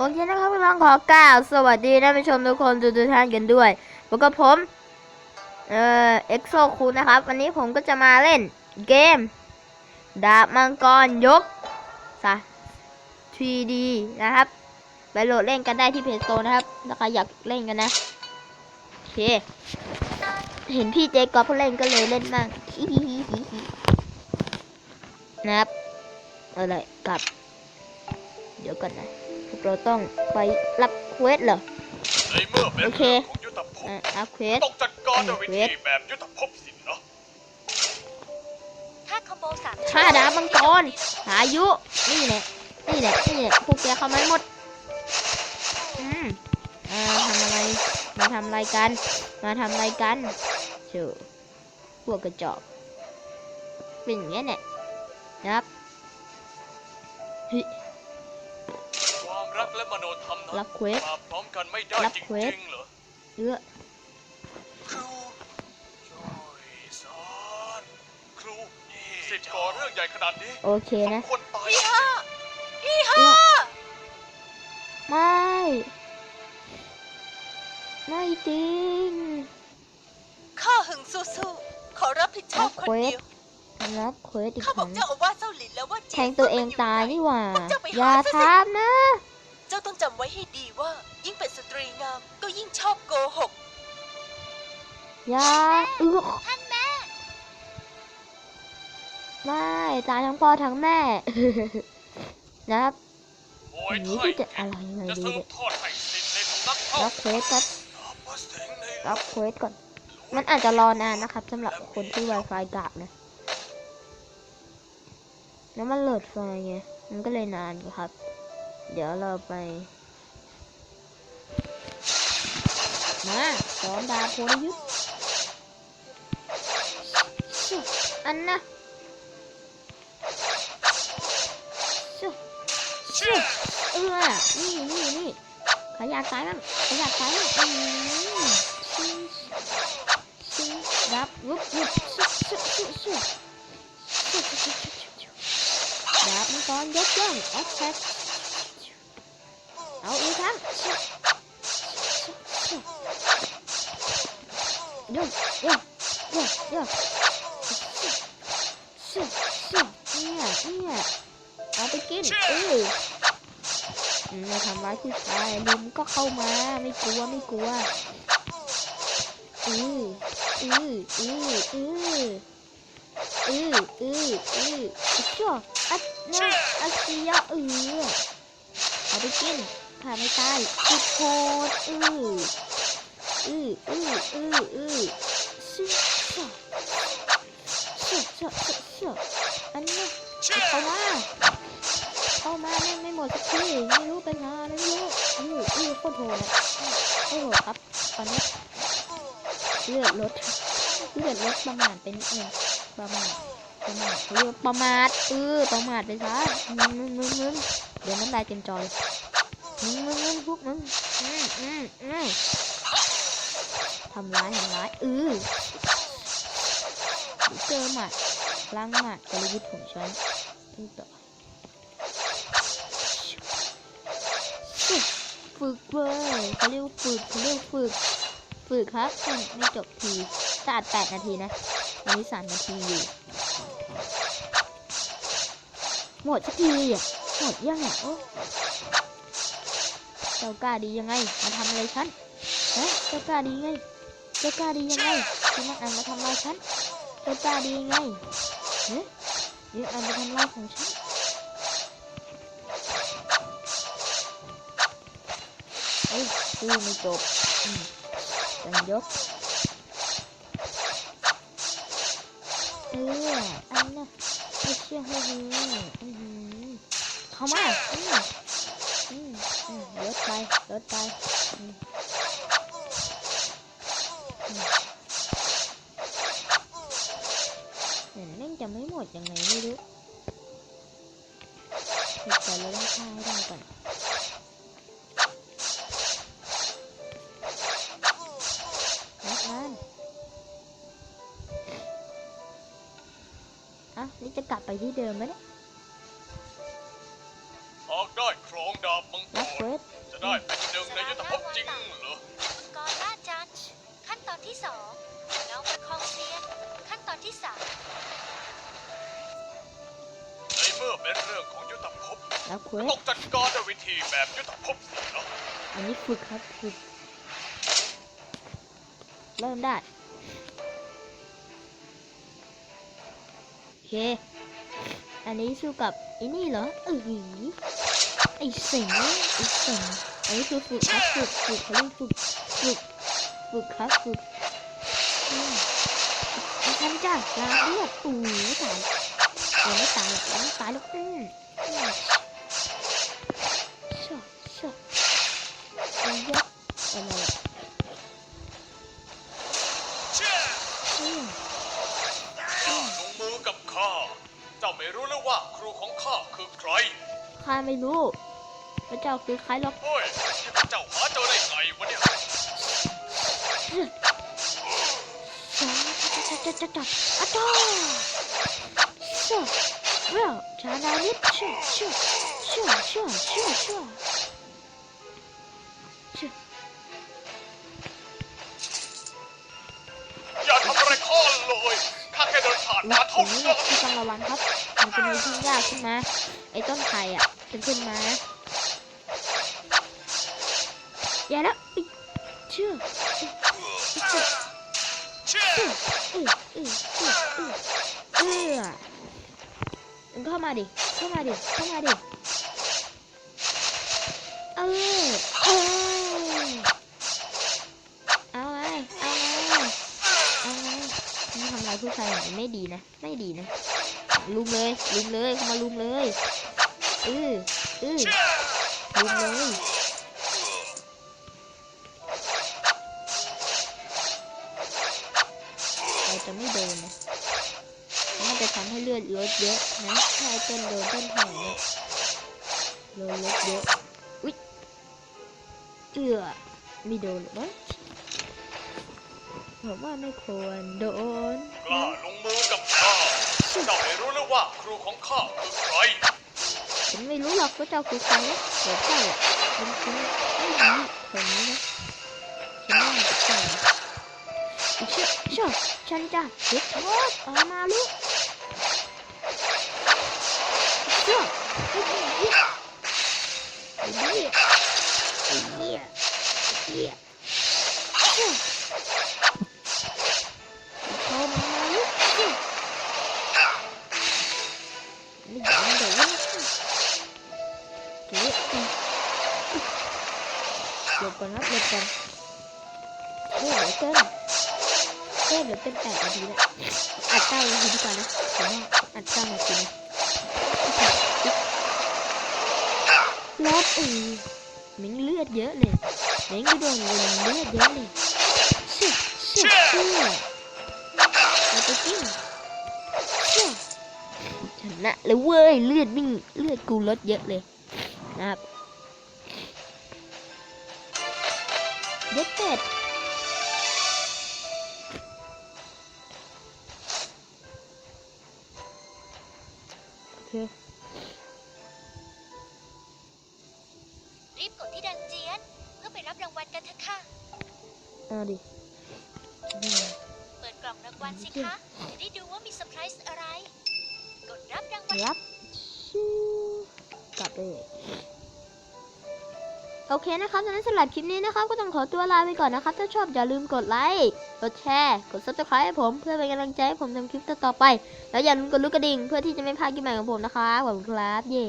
โอเคนะครับพี่น้องขอกล่าวสวัสดีท่านผู้ชมทุกคนทุกท่านกันด้วยพบกับผมเอ่อเอ็กโซคูนะครับ วันนี้ผมก็จะมาเล่นเกม ดาบมังกรยกซะ 3D นะครับ ไปโหลดเล่นกันได้ที่เพจโซนะครับถ้าใครอยากเล่นกันนะโอเค เห็นพี่เจกอล์ฟเขาเล่นก็เลยเล่นบ้างนะครับอาเลยกลับ เดี๋ยวก่อนนะ เราต้องไปรับเควสเหรอ ในเมื่อเป็นโอเคเรื่องของยุทธภพอะรับเควส ต้องจัดการด้วยวิเวธีทแบบยุทธภพสินะถ้าคอมโบสามฆ่าดาบมังกรหายุ นี่แหละ นี่แหละ นี่แหละ พวกแกเข้ามาหมด อืมอ่าทำอะไร มาทำอะไรกัน มาทำอะไรกันเชื่อพวกกระจอก เป็นอย่างเงี้ยเนี่ยนะครับเฮ้ยความ รักและมโนธรรมนะรับเควส มาพร้อมกันไม่ได้รับจเควส ริงๆเหรอเอื้อครูจอยสอนครูนี่สิทธิ์ก่อเรื่องใหญ่ขนาดนี้โอเคสมนะ ควรตายพี่ห้าพี่ห้าไม่ ไม่จริง ข้าหึงสู้ๆขอรับผิดชอบคนเดียวรับเควสอีกข้าคบอรั้กงเจ้าอาวาสเจ้าหลินแล้วว่าแทงตัวเองตายนี่หว่า พวกเจ้าไปอย่าหาซะสิทำนะ เจ้าต้องจำไว้ให้ดีว่า ยิ่งเป็นสตรีงามก็ยิ่งชอบโกหกอย่าเอือท่านแม่ ไม่ตายทั้งพ่อทั้งแม่ นะครับโอ้อัยนนี้ไทกูยจะอะไรไงจะดีเสริมเนี่ยทอดให้สิทธิ์ในสำนักเข้ารับเควสครับมาเสียงในรับเควสก่อน มันอาจจะรอนานนะครับสำหรับคนที่ Wi-Fi กากนะ แล้วมันโหลดไฟล์ไง มันก็เลยนานครับ เดี๋ยวเราไป มาสอนดาโพลยุทธ์อันนะชิชิเออนี่นี่นี่ขยับซ้ายบ้างขยับซ้ายบ้างอืมชิชิรับวุบวุบชิชิชิชิชิชิชิชิชิดาบมังกรยกย่องแอคแท็ก ยกโยกโยกโยกชิชิเนี่ยเนี่ยเอาไปกินเอออืมมาทำร้ายผู้ชายลุมก็เข้ามาไม่กลัวไม่กลัวอืออืออืออืออืออืออือชั่วอัดนะอัดเสียเออเอาไปกินผ่าไม่ตายสุดโหดอือ อืออืออืออือชั่วชั่วชั่วชั่วชั่วอันนี้เข้ามาเข้ามาไม่ไม่หมดสักทีไม่รู้เป็นงานไม่รู้อืออือโคตรโหดโคตรโหดครับตอนนี้เลือดลดเลือดลดประมาทไปนิดนึงประมาทประมาทเรียกประมาทเออประมาทไปซะมึงมึงมึงมึงเดี๋ยวน้ำลายเต็มจอเลยมึงมึงมึงพวกมึงอืมอืมอืมำร้ายทำร้ายเออเจอหมัดล้างหมัดกลยุทธ์ของฉันพึ่ต่อฝึกเว้ยเขาเรียกว่าฝึกเขาเรียกฝึก ฝึกครับไม่จบทีจะอัดแปดนาทีนะวันนี้สามนาทีอยู่ หมดสักทีอะหมดยังอะโอ้เจ้ากล้าดียังไงมาทำอะไรฉันฮะเจ้ากล้าดียังไง เจ้ากล้าดียังไงที่มาอ่านมาทำอะไรฉันเจ้ากล้าดียังไงเฮ้ยนี่อ่านมาทำอะไรของฉันเอ้ยสู้ไม่จบอืมจังยกเอออันน่ะไม่เชื่อให้ดูอือหือเข้ามาอืมอืมอืมลดไปลดไปอืมอืม เหมือนแม่งจะไม่หมดยังไงไม่รู้แต่เราต้องฆ่าให้ได้ก่อนนักงานอะนี่จะกลับไปที่เดิมไหมเนี่ยหากได้ครองดาบมังกรับรเควสได้เป็นหนึ่งในยุทธภพจริงเหรอ มังกรล่าจันช์ขั้นตอนที่สองน้องประคองเซียนขั้นตอน ที่สามในเมื่อเป็นเรื่องของยุทธภพแล้วเควต้อสงจัดการด้วยวิธีแบบยุทธภพสินะอันนี้ฝึกครับฝึกเริ่มได้โอเค อันนี้สู้กับไอ้นี่เหรอเออไอ้เสิงไอ้เสิงอันนี้คือฝึกครับฝึกฝึกเขาเรียกฝึกฝึกฝึกครับฝึกอืม กันจ้าลาเลือดอู้ไม่ตายยังไม่ตายยังไม่ตายหรอกอืมชอบชอบไอ้ยักษ์อะไรอะเชี่ยอืมอย่าลงมือกับข้า เจ้าไม่รู้แล้วว่าครูของข้าคือใคร ข้าไม่รู้พระเจ้าคือใครหรอก เฮ้ยพระเจ้าหาเจอได้ไง จ้าจ้าจ้าจ้าจ้าชั่วเรียวชาดานิดชั่วชั่วชั่วชั่วชั่วชั่วชั่วอย่าทำอะไรข้าเลยข้าแค่เดินผ่านมาเท่านี้นั้นที่ต้องระวังครับมันจะมีทุ่งหญ้าขึ้นมไอ้ต้นไผ่อะจะขึ้นมานะอย่าแล้วเชื่อเชื่อ เออเออเออเออเออมึงเข้ามาดิ เข้ามาดิ เข้ามาดิ เออเออเอาไง เอาไง เอาไงมึงทำลายผู้ชายไม่ดีนะ ไม่ดีนะ ลุมเลย ลุมเลย เข้ามาลุมเลยเออเออลุมเลย ให้เยอะนะถ้าไอ้ต้นโดนต้นแผลเนี่ยเลือดลดเยอะอุ๊ยเอือม่โดนหรือกมั้งผมว่าไม่ควรโดนกล้าลงมือกับข้าเจ้าไม่รู้แล้วว่าครูของข้าคือใครฉันไม่รู้หรอกว่าเจ้าคือใครนะแต่เจ้าอะเป็นคนไม่ดีคนนี้นะฉันว่าจะเจ้าอีเชื่อเชื่อฉันจะเด็กโทษออกมาลูกเชื่อไอ้เหี้ย ไอ้เหี้ยไอ้เหี้ยไอ้เหี้ยเชื่อโทรมาลูกเชื่อไม่ยอมเดี๋ยวนะเก๋อืมห ลบก่อนครับหลบก่อนเฮ้ยเดี๋ยวเกินเฮ้ยเดี๋ยวเป็นแปดนาทีแล้วอัดเก้านาทีดีกว่านะผมว่าอัดเก้านาทีนะลบเออเหม็งเลือดเยอะเลยเหม็งก็โดนเงินเลือดเยอะเลยเชื่อเชื่อเชื่อเอาไปกินเชื่อชนะเลยเว้ยเลือดวิ่งเลือดกูลดเยอะเลยนะครับเด็ดเป็ดโอเค รับรางวัลกันเถอะค่ะ เอาดิอืมเปิดกล่องรางวัลสิคะจะได้ดูว่ามีเซอร์ไพรส์อะไร กดรับรางวัล รับชิวกลับเลยโอเคนะครับดังนั้นสำหรับคลิปนี้นะครับ ก็ต้องขอตัวลาไปก่อนนะครับ ถ้าชอบอย่าลืมกดไลค์ กดแชร์ กด subscribe ให้ผมเพื่อเป็นกำลังใจให้ผมทำคลิปต่อๆไป แล้วอย่าลืมกดลูกกระดิ่งเพื่อที่จะไม่พลาดคลิปใหม่ของผมนะครับขอบคุณครับ เย่